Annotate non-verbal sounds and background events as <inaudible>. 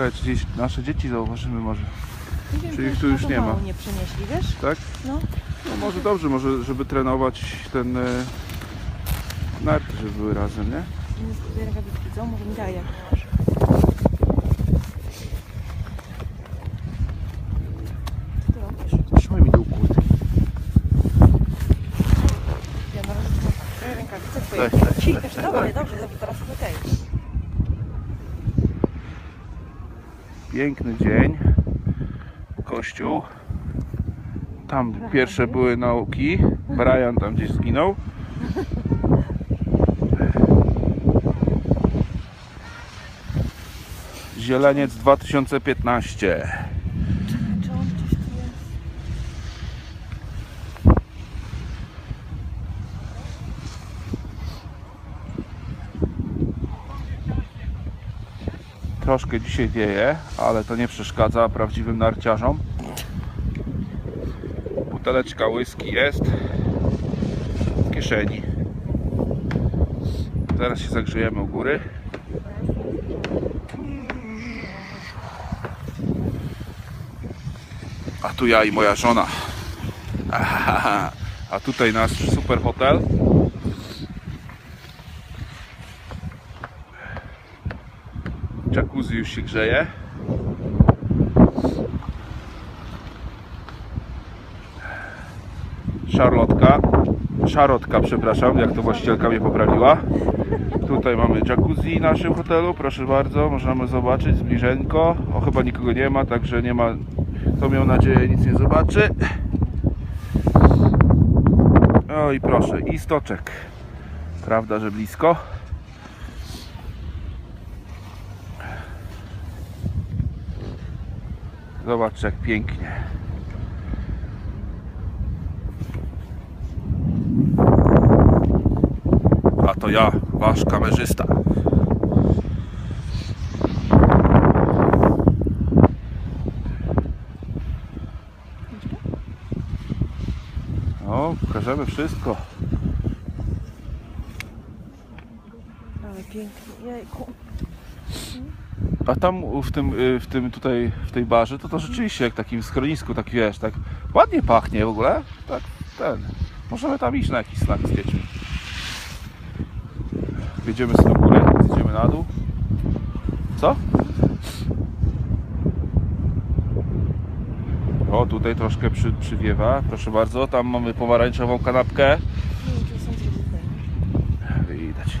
Ciekawe, czy gdzieś nasze dzieci zauważymy może. Nie wiem, Czyli to tu już nie ma. nie przenieśli, wiesz? Tak? No. No może dobrze, może żeby trenować ten e, narty, żeby były razem, nie? Nie tutaj rękawiczki, co? Może mi daj jak masz. Co ty robisz? Trzymaj mi do kłódki. Ja na razie trzymam twoje rękawice twoje. Tak, tak, Ciśniesz, dobrze, dobrze, dobrze, teraz okej. Piękny dzień. Kościół. Tam pierwsze były nauki. Brian tam gdzieś zginął. Zieleniec 2015. Czy on gdzieś tu jest? Troszkę dzisiaj wieje, ale to nie przeszkadza prawdziwym narciarzom. Buteleczka whisky jest w kieszeni. Zaraz się zagrzejemy u góry. A tu ja i moja żona. <laughs> A tutaj nasz super hotel. Jacuzzi już się grzeje. Szarlotka. Szarotka, przepraszam, jak to właścicielka mnie poprawiła. Tutaj mamy jacuzzi w naszym hotelu, proszę bardzo, możemy zobaczyć zbliżenko. O, chyba nikogo nie ma, także nie ma, kto miał nadzieję, nic nie zobaczy. O i proszę, i stoczek. Prawda, że blisko? Zobacz jak pięknie. A to ja, wasz kamerzysta. O, pokażemy wszystko. Ale pięknie, jejku. A tam w tym, y, w tym tutaj, w tej barze, to to rzeczywiście jak takim schronisku, tak wiesz, tak ładnie pachnie w ogóle. Tak, ten. Możemy tam iść na jakiś slack z dziećmi. Jedziemy z na górę, na dół. Co? O, tutaj troszkę przy, przywiewa. Proszę bardzo, tam mamy pomarańczową kanapkę. Widać.